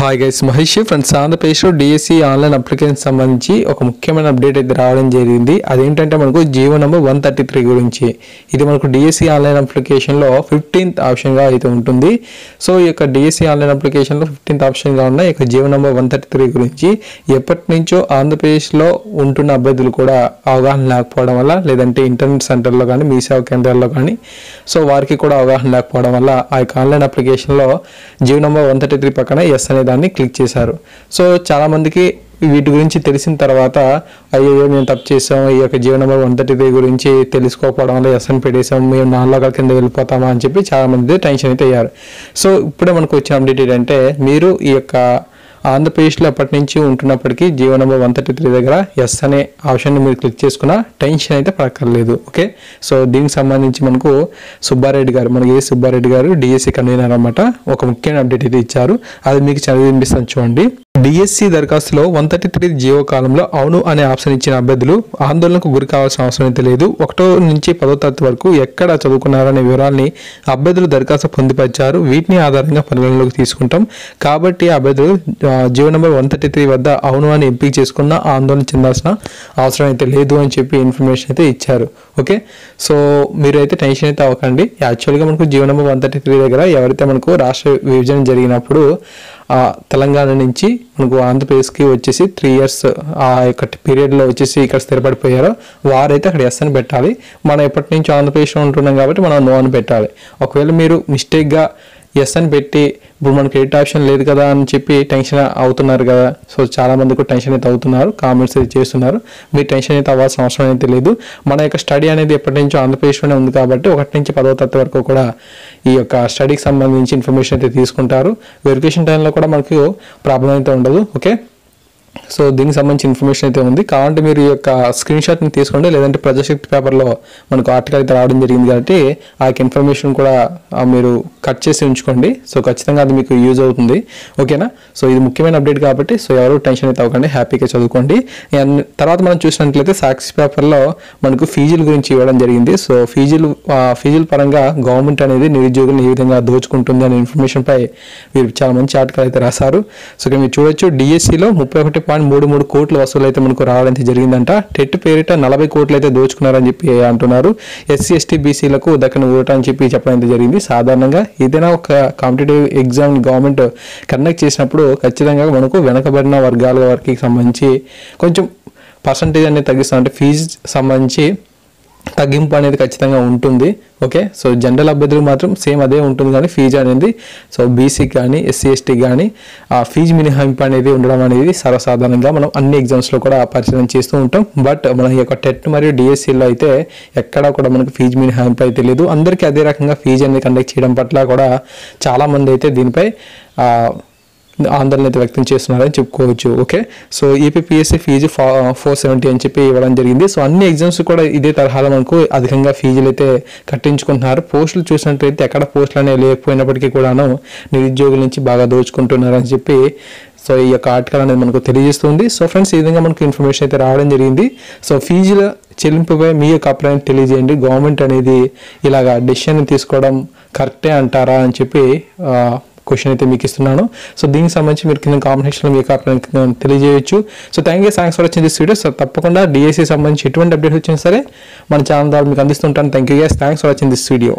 Hi guys Mahesh friends ఆంధ్రప్రదేశ్లో DSC online application సంబంధించి ఒక ముఖ్యమైన అప్డేట్ అయితే రావడం జరిగింది. అదేంటంటే మనకు GO number one thirty three గురించి. ఇది మనకు డిఎస్సి ఆన్లైన్ అప్లికేషన్లో ఫిఫ్టీన్త్ ఆప్షన్గా అయితే ఉంటుంది. సో ఈ యొక్క డిఎస్సి ఆన్లైన్ అప్లికేషన్లో ఫిఫ్టీన్త్ ఆప్షన్గా ఉన్న ఈ యొక్క GO number one thirty three గురించి ఎప్పటి నుంచో ఆంధ్రప్రదేశ్లో ఉంటున్న అభ్యర్థులు కూడా అవగాహన లేకపోవడం వల్ల లేదంటే ఇంటర్నెట్ సెంటర్లో కానీ మీ సేవా కేంద్రాల్లో కానీ సో వారికి కూడా అవగాహన లేకపోవడం వల్ల ఆ యొక్క ఆన్లైన్ అప్లికేషన్లో GO number one thirty three పక్కన ఎస్ అనేది దాన్ని క్లిక్ చేశారు. సో చాలామందికి వీటి గురించి తెలిసిన తర్వాత అయ్యో మేము తప్పు చేసాం ఈ యొక్క GO number one thirty three గురించి తెలుసుకోకపోవడం వల్ల పెట్టేసాం మేము నాలుగు కింద వెళ్ళిపోతామా అని చెప్పి చాలా మంది టెన్షన్ అయితే అయ్యారు. సో ఇప్పుడే మనకు వచ్చిన అప్డేట్ ఏంటంటే మీరు ఈ యొక్క ఆంధ్రప్రదేశ్లో అప్పటి నుంచి ఉంటున్నప్పటికీ GO number one thirty three దగ్గర ఎస్ అనే ఆప్షన్ని మీరు క్లిక్ చేసుకున్న టెన్షన్ అయితే పడక్కర్లేదు ఓకే? సో దీనికి సంబంధించి మనకు సుబ్బారెడ్డి గారు మనకి ఏ సుబ్బారెడ్డి గారు డిఎస్సి కన్వీనర్ అనమాట ఒక ముఖ్యమైన అప్డేట్ అయితే ఇచ్చారు. అది మీకు చదివింపిస్తాను చూడండి. డిఎస్సి దరఖాస్తులో వన్ థర్టీ త్రీ జీవో కాలంలో అవును అనే ఆప్షన్ ఇచ్చిన అభ్యర్థులు ఆందోళనకు గురి కావాల్సిన అవసరం అయితే లేదు. ఒకటో నుంచి పదో తరగతి వరకు ఎక్కడ చదువుకున్నారనే వివరాల్ని అభ్యర్థులు దరఖాస్తు పొందుపరిచారు. వీటిని ఆధారంగా పరిగణలోకి తీసుకుంటాం. కాబట్టి అభ్యర్థులు GO number one thirty three వద్ద అవును అని ఎంపిక చేసుకున్న ఆందోళన చెందాల్సిన అవసరం అయితే లేదు అని చెప్పి ఇన్ఫర్మేషన్ అయితే ఇచ్చారు. ఓకే? సో మీరు అయితే టెన్షన్ అయితే అవ్వకండి. యాక్చువల్గా మనకు GO number one thirty three దగ్గర ఎవరైతే మనకు రాష్ట్ర విభజన జరిగినప్పుడు తెలంగాణ నుంచి మనకు ఆంధ్రప్రదేశ్కి వచ్చేసి త్రీ ఇయర్స్ ఆ యొక్క పీరియడ్లో వచ్చేసి ఇక్కడ స్థిరపడిపోయారో వారైతే అక్కడ ఎస్ అని పెట్టాలి. మనం ఎప్పటి నుంచి ఆంధ్రప్రదేశ్లో ఉంటున్నాం కాబట్టి మనం నో అని పెట్టాలి. ఒకవేళ మీరు మిస్టేక్గా ఎస్ అని పెట్టి ఇప్పుడు మనకి క్రెడిట్ ఆప్షన్ లేదు కదా అని చెప్పి టెన్షన్ అవుతున్నారు కదా. సో చాలామంది కూడా టెన్షన్ అయితే అవుతున్నారు కామెంట్స్ అయితే చేస్తున్నారు. మీరు టెన్షన్ అయితే అవ్వాల్సిన అవసరం అయితే లేదు. మన యొక్క స్టడీ అనేది ఎప్పటి నుంచో ఆంధ్రప్రదేశ్లోనే ఉంది కాబట్టి ఒకటి నుంచి పదవ తరగతి వరకు కూడా ఈ యొక్క స్టడీకి సంబంధించి ఇన్ఫర్మేషన్ అయితే తీసుకుంటారు. వెరిఫికేషన్ టైంలో కూడా మనకు ప్రాబ్లం అయితే ఉండదు ఓకే సో దీనికి సంబంధించి ఇన్ఫర్మేషన్ అయితే ఉంది. కావాలంటే మీరు ఈ యొక్క స్క్రీన్ షాట్ని తీసుకోండి. లేదంటే ప్రజాశక్తి పేపర్లో మనకు ఆర్టికల్ అయితే రావడం జరిగింది కాబట్టి ఆ యొక్క ఇన్ఫర్మేషన్ కూడా మీరు కట్ చేసి ఉంచుకోండి. సో ఖచ్చితంగా అది మీకు యూజ్ అవుతుంది. ఓకేనా సో ఇది ముఖ్యమైన అప్డేట్ కాబట్టి సో ఎవరు టెన్షన్ అయితే అవ్వకండి. హ్యాపీగా చదువుకోండి. అండ్ తర్వాత మనం చూసినట్లయితే సాక్షి పేపర్లో మనకు ఫీజుల గురించి ఇవ్వడం జరిగింది. సో ఫీజులు ఫీజుల పరంగా గవర్నమెంట్ అనేది నిరుద్యోగులను ఏ విధంగా దోచుకుంటుంది అనే ఇన్ఫర్మేషన్పై మీరు చాలా మంచి ఆర్టికల్ అయితే రాశారు. సో ఇక్కడ మీరు చూడొచ్చు డిఎస్సిలో ముప్పై ఒకటి పాయింట్ మూడు మూడు కోట్ల వసూలు అయితే మనకు రావడం జరిగిందంట. టెట్ పేరిట నలభై కోట్లు అయితే దోచుకున్నారని చెప్పి అంటున్నారు. ఎస్సీ ఎస్టీ బీసీలకు దక్కన ఊరట అని చెప్పి చెప్పడం అయితే జరిగింది. సాధారణంగా ఏదైనా ఒక కాంపిటేటివ్ ఎగ్జామ్ గవర్నమెంట్ కండక్ట్ చేసినప్పుడు ఖచ్చితంగా మనకు వెనకబడిన వర్గాల వారికి సంబంధించి కొంచెం పర్సంటేజ్ అనేది తగ్గిస్తాం అంటే ఫీజు సంబంధించి తగ్గింపు అనేది ఖచ్చితంగా ఉంటుంది ఓకే? సో జనరల్ అభ్యర్థులు మాత్రం సేమ్ అదే ఉంటుంది కానీ ఫీజు అనేది సో బీసీకి కానీ ఎస్సీ ఎస్టీ కానీ ఆ ఫీజు మినహాయింపు అనేది ఉండడం అనేది సర్వసాధారణంగా మనం అన్ని ఎగ్జామ్స్లో కూడా పరిశీలన చేస్తూ ఉంటాం. బట్ మన యొక్క టెట్ మరియు డిఎస్సీలో అయితే ఎక్కడా కూడా మనకు ఫీజు మినహాయింపు అయితే లేదు. అందరికీ అదే రకంగా ఫీజు అనేది కండక్ట్ చేయడం పట్ల కూడా చాలామంది అయితే దీనిపై ఆందోళన అయితే వ్యక్తం చేస్తున్నారని చెప్పుకోవచ్చు okay? So APSC fee four seventy అని చెప్పి ఇవ్వడం జరిగింది. సో అన్ని ఎగ్జామ్స్ కూడా ఇదే తరహాలో మనకు అధికంగా ఫీజులు అయితే కట్టించుకుంటున్నారు. పోస్టులు చూసినట్లయితే ఎక్కడ పోస్టులు అనేవి లేకపోయినప్పటికీ కూడాను నిరుద్యోగుల నుంచి బాగా దోచుకుంటున్నారని చెప్పి సో ఈ యొక్క ఆర్టికల్ అనేది మనకు తెలియజేస్తుంది. సో ఫ్రెండ్స్ ఈ విధంగా మనకు ఇన్ఫర్మేషన్ అయితే రావడం జరిగింది. సో ఫీజుల చెల్లింపుపై మీ యొక్క అభిప్రాయం తెలియజేయండి. గవర్నమెంట్ అనేది ఇలాగా డెసిషన్ తీసుకోవడం కరెక్టే అంటారా అని చెప్పి క్వశ్చన్ అయితే మీకు ఇస్తున్నాను. సో దీనికి సంబంధించి మీరు కింద కాంబినేషన్లో మీకు అక్కడ తెలియజేయచ్చు. So thank you thanks for వచ్చింది దిస్ వీడియో సో తప్పకుండా డిఎస్సి సంబంధించి ఎటువంటి అప్డేట్ వచ్చినా సరే మన ఛానల్ ద్వారా మీకు అందిస్తుంటాను. Thank you guys thanks for వచ్చింది దిస్ వీడియో